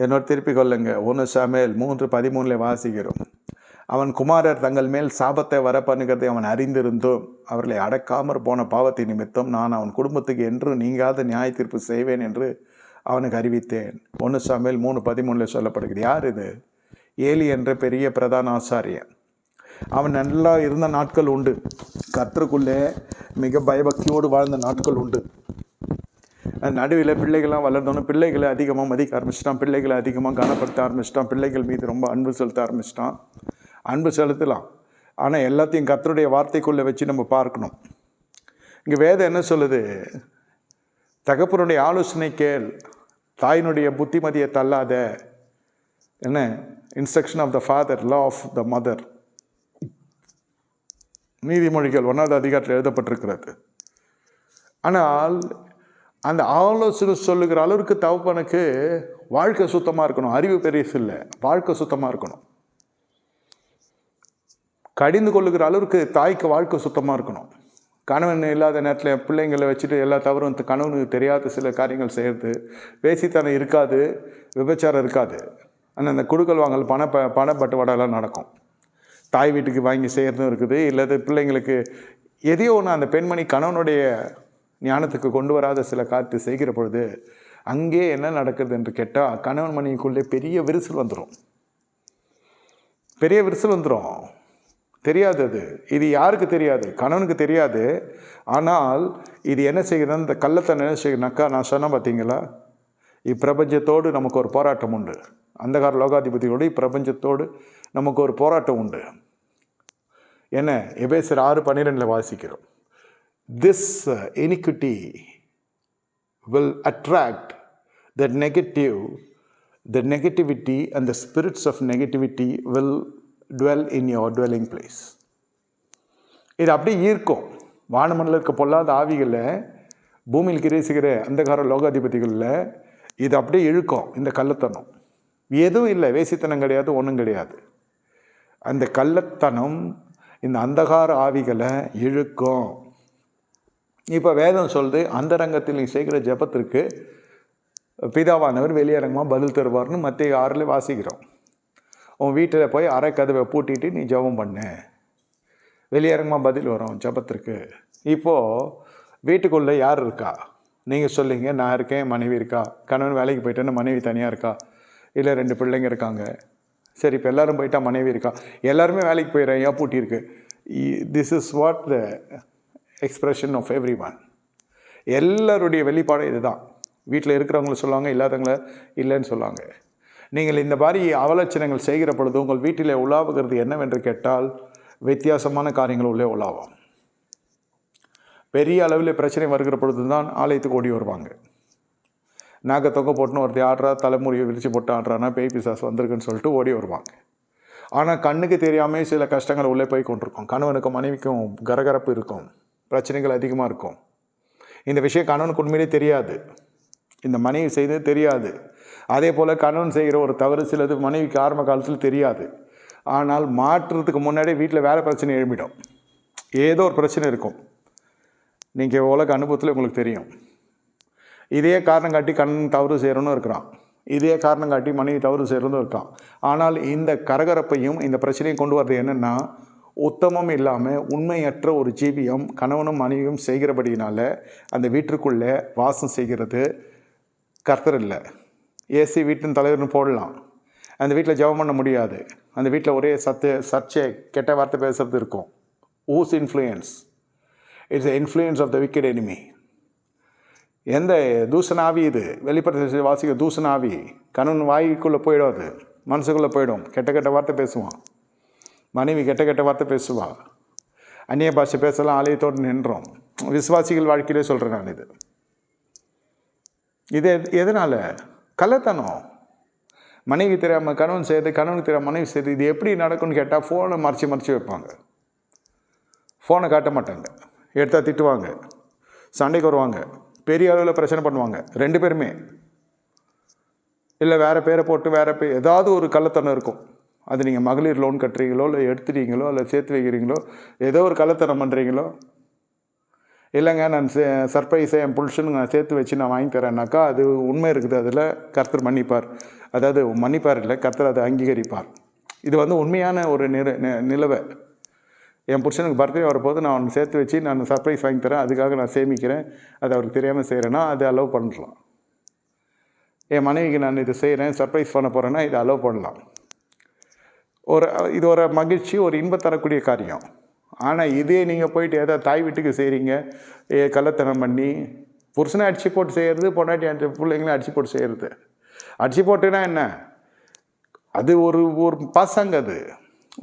என்னோடு திருப்பிக் கொள்ளுங்க. ஒன்று சமையல் மூன்று பதிமூணில் வாசிக்கிறோம். அவன் குமாரர் தங்கள் மேல் சாபத்தை வர பண்ணுகிறதை அவன் அறிந்திருந்தும் அவர்களை அடக்காமற் போன பாவத்தை நிமித்தம் நான் அவன் குடும்பத்துக்கு என்றும் நீங்காத நியாய தீர்ப்பு செய்வேன் என்று அவனுக்கு அறிவித்தேன். ஒன்று சமையல் மூணு பதிமூணில் சொல்லப்படுகிறது. யார் இது? ஏலி என்ற பெரிய பிரதான ஆசாரியன். அவன் நல்லா இருந்த நாட்கள் உண்டு. கற்றுக்குள்ளே மிக பயபக்தியோடு வாழ்ந்த நாட்கள் உண்டு. நடுவில் பிள்ளைகள்லாம் வளர்ந்தோன்னு பிள்ளைகளை அதிகமாக மதிக்க ஆரம்பிச்சிட்டான். பிள்ளைகளை அதிகமாக கனப்படுத்த ஆரம்பிச்சிட்டான். பிள்ளைகள் மீது ரொம்ப அன்பு செலுத்த ஆரம்பிச்சிட்டான். அன்பு செலுத்தலாம். ஆனால் எல்லாத்தையும் கத்தருடைய வார்த்தைக்குள்ளே வச்சு நம்ம பார்க்கணும். இங்கே வேதம் என்ன சொல்லுது? தகப்பனுடைய ஆலோசனை கேள். தாயினுடைய புத்திமதியை தள்ளாத. என்ன? Instruction of the father law of the mother நீதிமொழிகள் ஒன்றாவது அதிகாரத்தில் எழுதப்பட்டிருக்கிறது. ஆனால் அந்த ஆலோசனை சொல்லுகிற அளவுக்கு தகப்பனுக்கு வாழ்க்கை சுத்தமாக இருக்கணும். அறிவு பெருசு இல்லை. வாழ்க்கை சுத்தமாக இருக்கணும். கடிந்து கொள்ளுகிற அளவுக்கு தாய்க்கு வாழ்க்கை சுத்தமாக இருக்கணும். கணவன் இல்லாத நேரத்தில் பிள்ளைங்களை வச்சுட்டு எல்லா தவறும் கணவனுக்கு தெரியாத சில காரியங்கள் செய்கிறது பேசித்தனம் இருக்காது. விபச்சாரம் இருக்காது. ஆனால் அந்த குடுக்கல் வாங்கல் பண ப பணப்பட்டுவாடெல்லாம் நடக்கும். தாய் வீட்டுக்கு வாங்கி செய்கிறதும் இருக்குது. இல்லாத பிள்ளைங்களுக்கு எதையோ ஒன்று அந்த பெண்மணி கணவனுடைய ஞானத்துக்கு கொண்டு வராத சில காற்று செய்கிற பொழுது அங்கே என்ன நடக்குது என்று கேட்டால் கணவன் மனைவிக்குள்ளே பெரிய விரிசல் வந்துடும் பெரிய விரிசல் வந்துடும் தெரியாது அது. இது யாருக்கு தெரியாது? கணவனுக்கு தெரியாது. ஆனால் இது என்ன செய்யுதுன்னா இந்த கள்ளத்தை என்ன செய்யுதுனாக்கா நான் சொன்னேன் பார்த்தீங்களா இப்பிரபஞ்சத்தோடு நமக்கு ஒரு போராட்டம் உண்டு. அந்தகார லோகாதிபதியோடு இப்பிரபஞ்சத்தோடு நமக்கு ஒரு போராட்டம் உண்டு. என்ன? எபேசர் ஆறு பன்னிரெண்டில் வாசிக்கிறோம். This iniquity uh, will attract the negative the negativity and the spirits of negativity will dwell in your dwelling place. இது அப்படியே ஈர்க்கும். வானமண்டல இருக்க பொல்லாத ஆவிகளை பூமியில் கிரேசுகிற அந்தகார லோகாதிபதிகளில் இது அப்படியே இழுக்கும் இந்த கள்ளத்தனம். எதுவும் இல்லை வேசித்தனம் கிடையாது ஒன்றும் கிடையாது. அந்த கள்ளத்தனம் இந்த அந்தகார ஆவிகளை இழுக்கும். இப்போ வேதம் சொல்லுது அந்தரங்கத்தில் நீ செய்கிற ஜெபத்திற்கு பிதாவானவர் வெளியரங்கமாக பதில் தருவார்னு மத்திய ஆறில் வாசிக்கிறோம். உன் வீட்டில் போய் அரை கதவை பூட்டிட்டு நீ ஜெபம் பண்ணு. வெளியரங்கமாக பதில் வரும் ஜெபத்திற்கு. இப்போது வீட்டுக்குள்ளே யார் இருக்கா? நீங்கள் சொல்லிங்க நான் இருக்கேன் மனைவி இருக்கா? கணவன் வேலைக்கு போயிட்டேன்னு மனைவி தனியாக இருக்கா? இல்லை ரெண்டு பிள்ளைங்க இருக்காங்க. சரி இப்போ எல்லாரும் போயிட்டா மனைவி இருக்கா? எல்லாருமே வேலைக்கு போயிடுறேன் ஏன் பூட்டி இருக்கு this is what the expression of every one எல்லாருடைய வெளிப்பாடு இதுதான். வீட்டில் இருக்கிறவங்கள சொல்லுவாங்க இல்லாதவங்கள இல்லைன்னு சொல்லுவாங்க. நீங்கள் இந்த மாதிரி அவலட்சணங்கள் செய்கிற பொழுது உங்கள் வீட்டில் உலாவுகிறது என்னவென்று கேட்டால் வித்தியாசமான காரியங்கள் உள்ளே உலாவும். பெரிய அளவில் பிரச்சனை வருகிற பொழுது தான் ஆலயத்துக்கு ஓடி வருவாங்க. நாக தொகை போட்டுன்னு ஒருத்தர் ஆடுறா தலைமுறையை விரித்து போட்டு ஆடுறானா பேய் பிசாஸ் வந்திருக்குன்னு சொல்லிட்டு ஓடி வருவாங்க. ஆனால் கண்ணுக்கு தெரியாமல் சில கஷ்டங்கள் உள்ளே போய் கொண்டிருக்கும். கணவனுக்கும் மனைவிக்கும் கரகரப்பு இருக்கும். பிரச்சனைகள் அதிகமாக இருக்கும். இந்த விஷயம் கணவனுக்கு உண்மையிலே தெரியாது. இந்த மனைவி செய்தது தெரியாது. அதே போல் கணவன் செய்கிற ஒரு தவறு சிலது மனைவிக்கு ஆரம்ப காலத்தில் தெரியாது. ஆனால் மாற்றுறதுக்கு முன்னாடி வீட்டில் வேறு பிரச்சனை எழுப்பிடும் ஏதோ ஒரு பிரச்சனை இருக்கும். நீங்கள் உலக அனுபவத்தில் உங்களுக்கு தெரியும். இதே காரணம் காட்டி கண் தவறு செய்கிறோன்னு இருக்கிறான். இதே காரணம் காட்டி மனைவி தவறு செய்கிறதும் இருக்கான். ஆனால் இந்த கரகரப்பையும் இந்த பிரச்சனையும் கொண்டு வர்றது என்னென்னா உத்தமம் இல்லாமல் உண்மையற்ற ஒரு ஜீவியம் கணவனும் மனைவியும் செய்கிறபடியினால் அந்த வீட்டிற்குள்ளே வாசம் செய்கிறது கர்த்தர் இல்லை. ஏசி வீட்டின் தலைவர்னு போடலாம். அந்த வீட்டில் ஜெபம் பண்ண முடியாது. அந்த வீட்டில் ஒரே சத்து சர்ச்சை கெட்ட வார்த்தை பேசுறது இருக்கும். Whose influence it's influence of the wicked enemy எந்த தூசண ஆவி இது? வெளிப்படுத்த வாசிக்க தூசண ஆவி கணவன் வாய்க்குள்ளே போயிடும் அது. மனசுக்குள்ளே போயிடும். கெட்ட கெட்ட வார்த்தை பேசுவான். மனைவி கெட்ட கெட்ட வார்த்தை பேசுவா. அந்நிய பாஷை பேசலாம் ஆலயத்தோடு நின்றோம். விசுவாசிகள் வாழ்க்கையிலே சொல்கிறேன் நான் இது. இது எதனால் எதனால? கள்ளத்தனம். மனைவி தெரியாமல் கணவன் செய்யுது கணவனுக்கு தெரியாமல் மனைவி செய்யுது இது எப்படி நடக்கும்னு கேட்டால் ஃபோனை மறைச்சி மறைச்சி வைப்பாங்க. ஃபோனை காட்ட மாட்டாங்க. எடுத்தால் திட்டுவாங்க. சண்டைக்கு வருவாங்க. பெரிய அளவில் பிரச்சனை பண்ணுவாங்க. ரெண்டு பேருமே. இல்லை வேறு பேரை போட்டு வேறு பே ஏதாவது ஒரு கள்ளத்தனம் இருக்கும். அது நீங்கள் மகளிர் லோன் கட்டுறீங்களோ இல்லை எடுத்துட்டீங்களோ இல்லை சேர்த்து வைக்கிறீங்களோ ஏதோ ஒரு கள்ளத்தனம் பண்ணுறீங்களோ இல்லைங்க நான் சே சர்ப்ரைஸை என் புருஷனுக்கு நான் சேர்த்து வச்சு நான் வாங்கி தரேன்னாக்கா அது உண்மை இருக்குது. அதில் கர்த்தர் மன்னிப்பார். அதாவது மன்னிப்பார் இல்லை கர்த்தர் அதை அங்கீகரிப்பார். இது வந்து உண்மையான ஒரு நில நிலவை. என் புருஷனுக்கு பர்த்டே வரும்போது நான் அவனை சேர்த்து வச்சு நான் சர்ப்ரைஸ் வாங்கி தரேன். அதுக்காக நான் சேமிக்கிறேன். அது அவருக்கு தெரியாமல் செய்கிறேன்னா அதை அலோவ் பண்ணலாம். என் மனைவிக்கு நான் இது செய்கிறேன் சர்ப்ரைஸ் பண்ண போகிறேன்னா இதை அலோவ் பண்ணலாம். ஒரு இது ஒரு மகிழ்ச்சி ஒரு இன்பம் தரக்கூடிய காரியம். ஆனால் இதே நீங்கள் போயிட்டு ஏதாவது தாய் வீட்டுக்கு செய்கிறீங்க ஏ கள்ளத்தனம் பண்ணி புருஷனை அடிச்சு போட்டு செய்கிறது பொண்டாட்டி அடிச்சு பிள்ளைங்களும் அடிச்சு போட்டு செய்கிறது அடிச்சு போட்டுனா என்ன? அது ஒரு ஒரு பசங்க அது.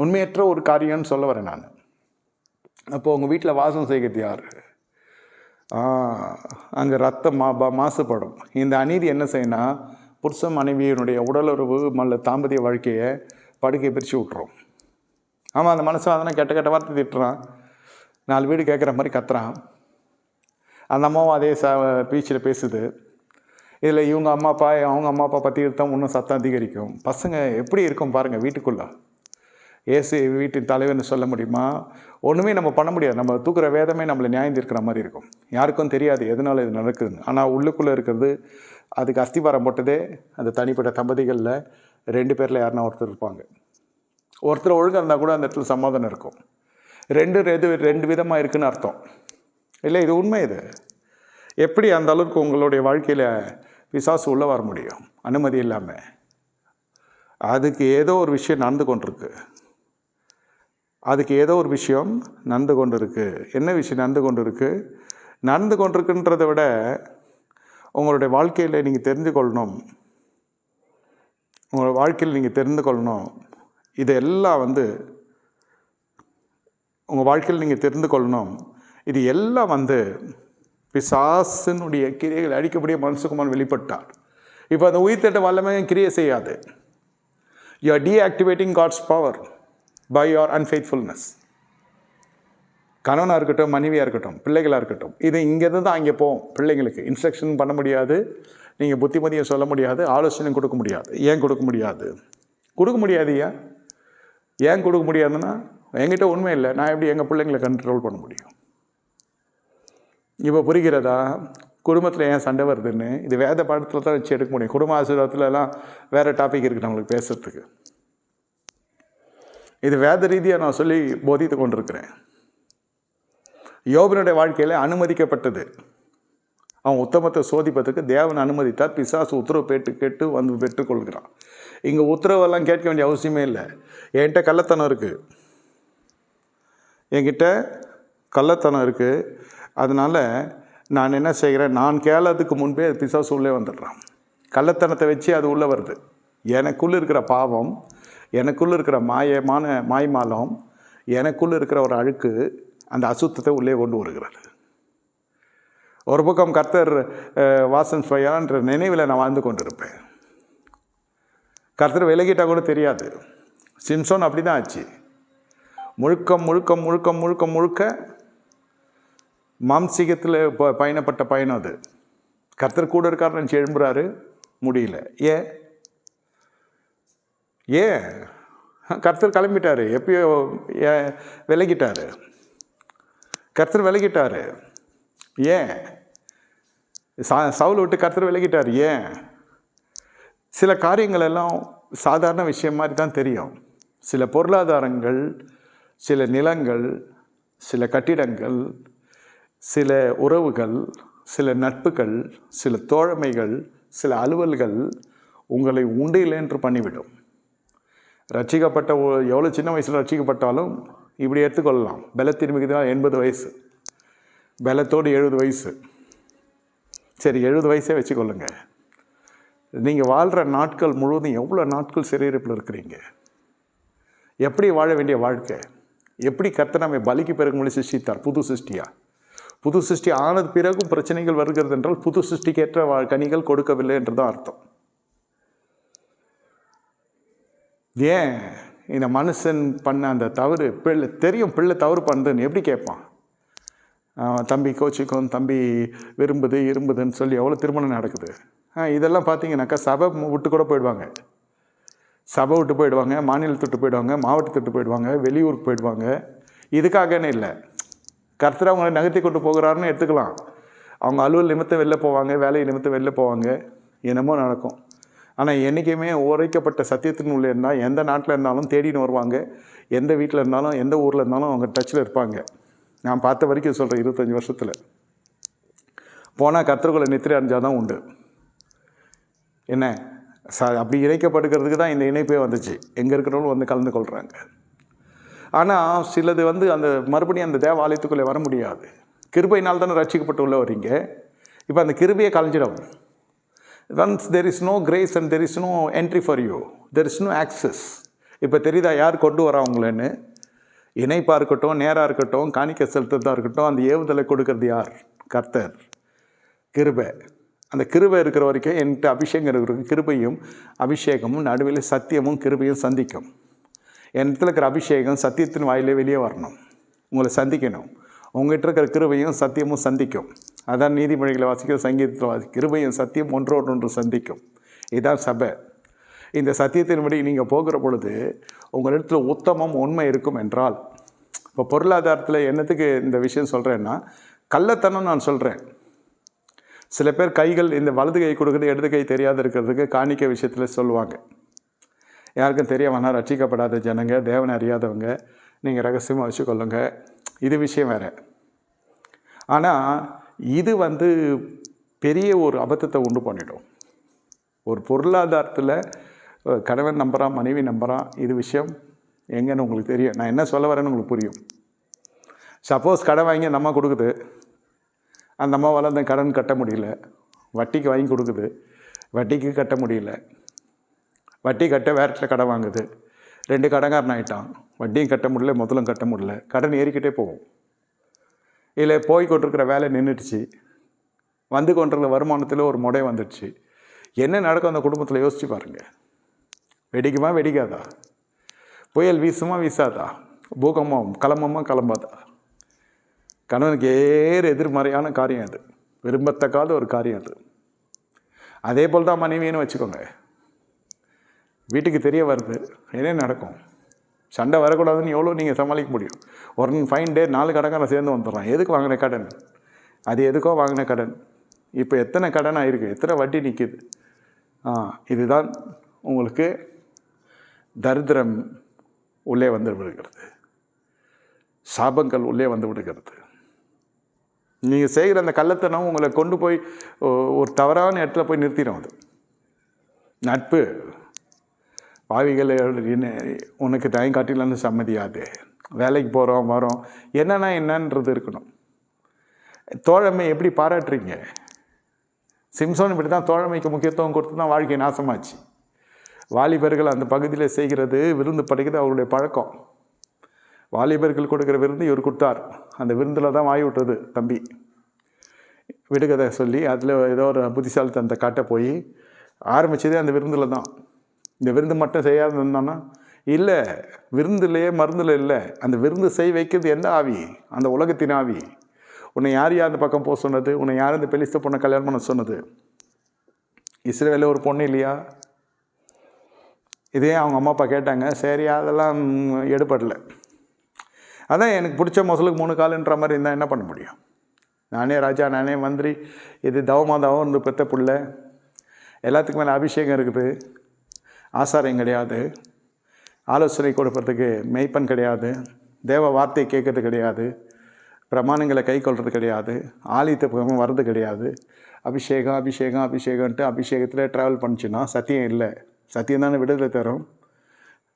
உண்மையற்ற ஒரு காரியம்னு சொல்ல வரேன் நான். அப்போ உங்கள் வீட்டில் வாசம் செய்கிறது யார்? அங்கே ரத்தம் மா மாசுபடும். இந்த அநீதி என்ன செய்யணும் புருஷ மனைவியினுடைய உடலுறவு மல்ல தாம்பத்திய வாழ்க்கையை படுக்கை பிரித்து விட்றோம் ஆமாம் அந்த மனசு அதனால் கெட்ட கெட்ட வார்த்தை திட்டுறான். நாலு வீடு கேட்குற மாதிரி கத்துறான். அந்த அம்மாவும் அதே ச பீச்சில் பேசுது. இதில் இவங்க அம்மா அப்பா அவங்க அம்மா அப்பா பற்றி எடுத்தால் இன்னும் சத்தம் அதிகரிக்கும். பசங்க எப்படி இருக்கும் பாருங்கள் வீட்டுக்குள்ளே. ஏசு வீட்டின் தலைவர்னு சொல்ல முடியுமா? ஒன்றுமே நம்ம பண்ண முடியாது. நம்ம தூக்குற வேதமே நம்மளை நியாயம் இருக்கிற மாதிரி இருக்கும். யாருக்கும் தெரியாது எதனால் இது நடக்குதுன்னு. ஆனால் உள்ளுக்குள்ளே இருக்கிறது அதுக்கு அஸ்திபாரம் போட்டதே அந்த தனிப்பட்ட தம்பதிகளில் ரெண்டு பேரில் யாருன்னா ஒருத்தர் இருப்பாங்க. ஒருத்தர் ஒழுங்காக இருந்தால் கூட அந்த இடத்துல சமாதானம் இருக்கும். ரெண்டு ரெது ரெண்டு விதமாக இருக்குன்னு அர்த்தம். இல்லை இது உண்மை இது. எப்படி அந்த அளவுக்கு உங்களுடைய வாழ்க்கையில் பிசாசு உள்ளே வர முடியும்? அனுமதி இல்லாமல் அதுக்கு ஏதோ ஒரு விஷயம் நடந்து கொண்டிருக்கு. அதுக்கு ஏதோ ஒரு விஷயம் நடந்து கொண்டு இருக்குது என்ன விஷயம் நடந்து கொண்டு இருக்குது நடந்து கொண்டிருக்குன்றதை விட உங்களுடைய வாழ்க்கையில் நீங்கள் தெரிந்து கொள்ளணும் உங்கள் வாழ்க்கையில் நீங்கள் தெரிந்து கொள்ளணும். இதெல்லாம் வந்து உங்கள் வாழ்க்கையில் நீங்கள் தெரிந்து கொள்ளணும். இது எல்லாம் வந்து பிசாசினுடைய கிரியைகள் அடிக்கக்கூடிய மனசுக்குமான் வெளிப்பட்டார். இப்போ அந்த உயிர் திட்ட வல்லமை கிரியை செய்யாது. You are deactivating God's power by your unfaithfulness கணவனாக இருக்கட்டும் மனைவியாக இருக்கட்டும் பிள்ளைகளாக இருக்கட்டும் இது இங்கேருந்து தான் அங்கே போகும் பிள்ளைங்களுக்கு இன்ஸ்ட்ரக்ஷன் பண்ண முடியாது. நீங்கள் புத்திமதியும் சொல்ல முடியாது ஆலோசனையும் கொடுக்க முடியாது. ஏன் கொடுக்க முடியாது? கொடுக்க முடியாது ஏன்? ஏன் கொடுக்க முடியாதுன்னா என்கிட்ட உண்மை இல்லை. நான் எப்படி எங்கள் பிள்ளைங்களை கண்ட்ரோல் பண்ண முடியும்? இப்போ புரிகிறதா? குடும்பத்தில் ஏன் சண்டை வருதுன்னு? இது வேத பாடத்தில் தான் வச்சு எடுக்க முடியும். குடும்ப ஆசீர்வாதத்துலலாம் வேறு டாபிக் இருக்குது நம்மளுக்கு பேசுகிறதுக்கு இது வேத ரீதியாக நான் சொல்லி போதித்து கொண்டிருக்கிறேன். யோபனுடைய வாழ்க்கையில் அனுமதிக்கப்பட்டது. அவன் உத்தமத்தை சோதிப்பதற்கு தேவன் அனுமதித்தால் பிசாசு உத்தரவு பெற்று கேட்டு வந்து பெற்றுக்கொள்கிறான். இங்கே உத்தரவெல்லாம் கேட்க வேண்டிய அவசியமே இல்லை. என்கிட்ட கள்ளத்தனம் இருக்குது என்கிட்ட கள்ளத்தனம் இருக்குது அதனால் நான் என்ன செய்கிறேன்? நான் கேளதுக்கு முன்பே அது பிசாசு உள்ளே வந்துடுறான். கள்ளத்தனத்தை வச்சு அது உள்ளே வருது. எனக்குள்ளே இருக்கிற பாவம் எனக்குள்ளே இருக்கிற மாயமான மாய்மாலம் எனக்குள்ளே இருக்கிற ஒரு அழுக்கு அந்த அசுத்தத்தை உள்ளே கொண்டு வருகிறது. ஒரு பக்கம் கர்த்தர் வாசன் ஸ்வையான்ற நினைவில் நான் வாழ்ந்து கொண்டிருப்பேன். கர்த்தர் விலகிட்டால் கூட தெரியாது. சிம்சோன் அப்படி தான் ஆச்சு. முழுக்க முழுக்க முழுக்க முழுக்க முழுக்க மாம்சீகத்தில் ப பயணப்பட்ட பயணம் அது. கர்த்தர் கூட இருக்கார் நினச்சி எழும்புறாரு. முடியல. ஏன் ஏன் கர்த்தர் கிளம்பிட்டாரு. எப்பயோ ஏன் விலகிட்டாரு. கர்த்தர் விலகிட்டாரு. ஏன் சா சவுல் விட்டு கருத்தர் விலகிட்டார் ஏன்? சில காரியங்கள் எல்லாம் சாதாரண விஷயம் மாதிரி தான் தெரியும். சில பொருளாதாரங்கள் சில நிலங்கள் சில கட்டிடங்கள் சில உறவுகள் சில நட்புகள் சில தோழமைகள் சில அலுவல்கள் உங்களை உண்டில் என்று பண்ணிவிடும். ரட்சிக்கப்பட்ட எவ்வளோ சின்ன வயசில் ரட்சிக்கப்பட்டாலும் இப்படி எடுத்துக்கொள்ளலாம். பலத்தின் மிகுதினால் எண்பது வயசு. பலத்தோடு எழுபது வயசு. சரி எழுபது வயசே வச்சுக்கொள்ளுங்க. நீங்கள் வாழ்கிற நாட்கள் முழுவதும் எவ்வளோ நாட்கள் சிறையிருப்பில் இருக்கிறீங்க? எப்படி வாழ வேண்டிய வாழ்க்கை? எப்படி கர்த்தர் நம்மை பலிக்கு பிறகு மொழி சிருஷ்டித்தார்? புது சிருஷ்டியா? புது சிருஷ்டி ஆனது பிறகும் பிரச்சனைகள் வருகிறது என்றால் புது சிருஷ்டிக்கேற்ற வா- கனிகள் கொடுக்கவில்லை என்றுதான் அர்த்தம். ஏன்? இந்த மனுஷன் பண்ண அந்த தவறு பிள்ளை தெரியும் பிள்ளை தவறு பண்ணுதுன்னு எப்படி கேட்பான்? தம்பி கோச்சிக்கும் தம்பி விரும்புது இரும்புதுன்னு சொல்லி எவ்வளோ திருமணம் நடக்குது? இதெல்லாம் பார்த்தீங்கன்னாக்கா சபை விட்டு கூட போயிடுவாங்க. சபை விட்டு போயிடுவாங்க மாநிலத்தை விட்டு போயிடுவாங்க மாவட்டத்தை விட்டு போயிடுவாங்க வெளியூருக்கு போயிடுவாங்க. இதுக்காகன்னு இல்லை. கர்த்தர் அவங்களை நகர்த்தி கொண்டு போகிறாருன்னு எடுத்துக்கலாம். அவங்க அலுவல் நிமித்தம் வெளில போவாங்க வேலை நிமித்தம் வெளில போவாங்க. என்னமோ நடக்கும். ஆனால் என்றைக்குமே உரைக்கப்பட்ட சத்தியத்தின் உள்ளே இருந்தால் எந்த நாட்டில் இருந்தாலும் தேடின்னு வருவாங்க. எந்த வீட்டில் இருந்தாலும் எந்த ஊரில் இருந்தாலும் அவங்க டச்சில் இருப்பாங்க. நான் பார்த்த வரைக்கும் சொல்கிறேன் இருபத்தஞ்சி வருஷத்தில். போனால் கர்த்தர்களை நித்திரை அடைஞ்சால் தான் உண்டு. என்ன? ச அப்படி இணைக்கப்படுகிறதுக்கு தான் இந்த இணைப்பே வந்துச்சு. எங்கே இருக்கிறவங்களும் வந்து கலந்து கொள்கிறாங்க ஆனால் சிலது வந்து அந்த மறுபடியும் அந்த தேவாலயத்துக்குள்ளே வர முடியாது. கிருபையினால் தானே ரட்சிக்கப்பட்டு உள்ள வரீங்க. இப்போ அந்த கிருபையை கலைஞ்சிடும். Once there is no grace and there is no entry for you there is no access இப்போ தெரியுதா யார் கொண்டு வரவங்களேன்னு இணைப்பாக இருக்கட்டும் நேராக இருக்கட்டும் காணிக்க செலுத்துறதா இருக்கட்டும் அந்த ஏவுதலை கொடுக்கறது யார்? கர்த்தர். கிருபை. அந்த கிருபை இருக்கிற வரைக்கும் என்கிட்ட அபிஷேகம் இருக்கிற கிருபையும் அபிஷேகமும் நடுவில் சத்தியமும் கிருபையும் சந்திக்கும். என் இடத்துல இருக்கிற அபிஷேகம் சத்தியத்தின் வாயிலே வெளியே வரணும். உங்களை சந்திக்கணும். உங்கள்கிட்ட இருக்கிற கிருபையும் சத்தியமும் சந்திக்கும். அதான் நீதிமொழிகளை வாசிக்கிற சங்கீதத்தில் வாசி கிருபையும் சத்தியம் ஒன்றோடு ஒன்று சந்திக்கும். இதுதான் சபை. இந்த சத்தியத்தின்படி நீங்கள் போகிற பொழுது உங்களிடத்தில் உத்தமம் உண்மை இருக்கும் என்றால் இப்போ பொருளாதாரத்தில் என்னத்துக்கு இந்த விஷயம் சொல்கிறேன்னா கள்ளத்தனம் நான் சொல்கிறேன் சில பேர் கைகள் இந்த வலது கை கொடுக்குறது இடது கை தெரியாத இருக்கிறதுக்கு காணிக்க விஷயத்தில் சொல்லுவாங்க. யாருக்கும் தெரிய வேணாம் ரட்சிக்கப்படாத ஜனங்க தேவனை அறியாதவங்க நீங்கள் ரகசியமாக வச்சுக்கொள்ளுங்க. இது விஷயம் வேறு. ஆனால் இது வந்து பெரிய ஒரு அபத்தத்தை உண்டு பண்ணிடும். ஒரு பொருளாதாரத்தில் கணவன் நம்புகிறான் மனைவி நம்புகிறான் இது விஷயம் எங்கன்னு உங்களுக்கு தெரியும். நான் என்ன சொல்ல வரேன்னு உங்களுக்கு புரியும். சப்போஸ் கடன் வாங்கி அந்த அம்மா கொடுக்குது. அந்த அம்மாவால் அந்த கடன் கட்ட முடியல. வட்டிக்கு வாங்கி கொடுக்குது. வட்டிக்கு கட்ட முடியல. வட்டி கட்ட வேற இடத்துல கடன் வாங்குது. ரெண்டு கடன்காரன் ஆகிட்டான் வட்டியும் கட்ட முடியல முதலும் கட்ட முடியல. கடன் ஏறிக்கிட்டே போகும். இல்லை போய் கொண்டிருக்கிற வேலை நின்றுடுச்சு. வந்து கொண்டிருக்கிற வருமானத்தில் ஒரு முடை வந்துடுச்சு. என்ன நடக்கும் அந்த குடும்பத்தில்? யோசித்து பாருங்கள் வெடிக்குமா வெடிக்காதா? புயல் வீசுமா வீசாதா? பூகம்பம் கிளம்புமா கிளம்பாதா? கணவனுக்கு ஏறு எதிர்மறையான காரியம் அது. விரும்பத்தக்காத ஒரு காரியம் அது. அதே போல் தான் மனைவின்னு வச்சுக்கோங்க. வீட்டுக்கு தெரிய வருது என்ன நடக்கும்? சண்டை வரக்கூடாதுன்னு எவ்வளோ நீங்கள் சமாளிக்க முடியும்? ஒரு ஃபைன் டே நாலு கடைக்காரன் சேர்ந்து வந்துடுறான். எதுக்கு வாங்கின கடன்? அது எதுக்கோ வாங்கின கடன். இப்போ எத்தனை கடன் ஆகிருக்கு எத்தனை வட்டி நிற்கிது ஆ இதுதான் உங்களுக்கு தரித்திரம் உள்ளே வந்து விடுகிறது. சாபங்கள் உள்ளே வந்து விடுகிறது. நீங்கள் செய்கிற அந்த கள்ளத்தனம் உங்களை கொண்டு போய் ஒரு தவறான இடத்துல போய் நிறுத்திடும் அது. நட்பு. பாவிகள் உனக்கு டைம் காட்டிலன்னு சம்மதியாது. வேலைக்கு போகிறோம் வரோம். என்னென்னா என்னன்றது இருக்கணும். தோழமை எப்படி பாராட்டுறீங்க? சிம்சோன் இப்படி தான் தோழமைக்கு முக்கியத்துவம் கொடுத்து தான் வாழ்க்கை நாசமாச்சு. வாலிபர்கள் அந்த பகுதியில் செய்கிறது விருந்து படைக்கிறது அவருடைய பழக்கம். வாலிபர்கள் கொடுக்குற விருந்து இவர் கொடுத்தார். அந்த விருந்தில் தான் வாய் விட்டது தம்பி. விடுகதை சொல்லி அதில் ஏதோ ஒரு புத்திசாலித்தனத்தை காட்ட போய் ஆரம்பித்ததே அந்த விருந்தில் தான். இந்த விருந்து மட்டும் செய்யாத இருந்தானா இல்லை விருந்துலையே மருந்தில் இல்லை. அந்த விருந்து செய் வைக்கிறது எந்த ஆவி? அந்த உலகத்தின் ஆவி. உன்னை யார் யார் அந்த பக்கம் போக சொன்னது? உன்னை யார் அந்த பெலிஸ்த பொண்ணை கல்யாணம் பண்ண சொன்னது? இஸ்ரேலில் ஒரு பொண்ணு இல்லையா? இதே அவங்க அம்மா அப்பா கேட்டாங்க. சரி அதெல்லாம் எடுபடல. அதான் எனக்கு பிடிச்ச மொசலுக்கு மூணு காலுன்ற மாதிரி இருந்தால் என்ன பண்ண முடியும்? நானே ராஜா நானே மந்திரி. இது தவமாதாவும் இருந்து பெத்த பிள்ளை. எல்லாத்துக்கும் மேலே அபிஷேகம் இருக்குது. ஆசாரியம் கிடையாது. ஆலோசனை கொடுப்பதுக்கு மெய்ப்பன் கிடையாது. தேவ வார்த்தை கேட்கறது கிடையாது. பிரமாணங்களை கை கொள்வது கிடையாது. ஆலயத்து பக்கம் வர்றது கிடையாது. அபிஷேகம் அபிஷேகம் அபிஷேகம்ன்ட்டு அபிஷேகத்தில் ட்ராவல் பண்ணுச்சுன்னா சத்தியம் இல்லை. சத்தியம் தானே விடுதலை தரும்.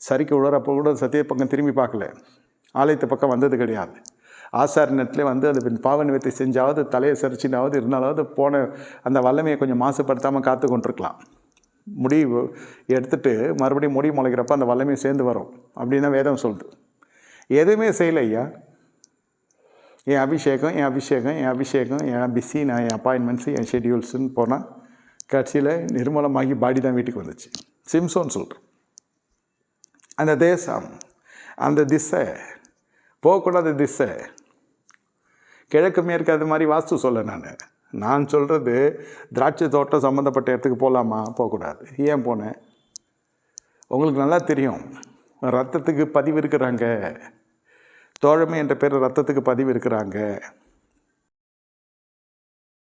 சரிக்கு விழுறப்போ கூட சத்திய பக்கம் திரும்பி பார்க்கல. ஆலயத்து பக்கம் வந்தது கிடையாது. ஆசார் நேரத்தில் வந்து அது பின் பாவ நிவர்த்தி செஞ்சாவது தலையை சரிச்சினாவது இருந்தாலாவது போன அந்த வல்லமையை கொஞ்சம் மாசுபடுத்தாமல் காத்து கொண்டிருக்கலாம். முடி எடுத்துட்டு மறுபடியும் முடி முளைக்கிறப்ப அந்த வல்லமையை சேர்ந்து வரும் அப்படின்னு தான் வேதம் சொல்லுது. எதுவுமே செய்யலை ஐயா. என் அபிஷேகம் என் அபிஷேகம் என் அபிஷேகம் என் பிஸி நான் என் அப்பாயின்மெண்ட்ஸு என் ஷெடியூல்ஸுன்னு போனால் கட்சியில் நிர்மலமாகி பாடி தான் வீட்டுக்கு வந்துச்சு. சிம்சோன் சொல்கிறேன் அந்த தேசம் அந்த திசை போகக்கூடாத திசை கிழக்கு மேற்கு அது மாதிரி வாஸ்து சொல்ல நான். நான் சொல்கிறது திராட்சை தோட்டம் சம்மந்தப்பட்ட இடத்துக்கு போகலாமா போகக்கூடாது. ஏன் போனேன்? உங்களுக்கு நல்லா தெரியும். ரத்தத்துக்கு பதிவு இருக்கிறாங்க. தோழமை என்ற பேர் ரத்தத்துக்கு பதிவு இருக்கிறாங்க.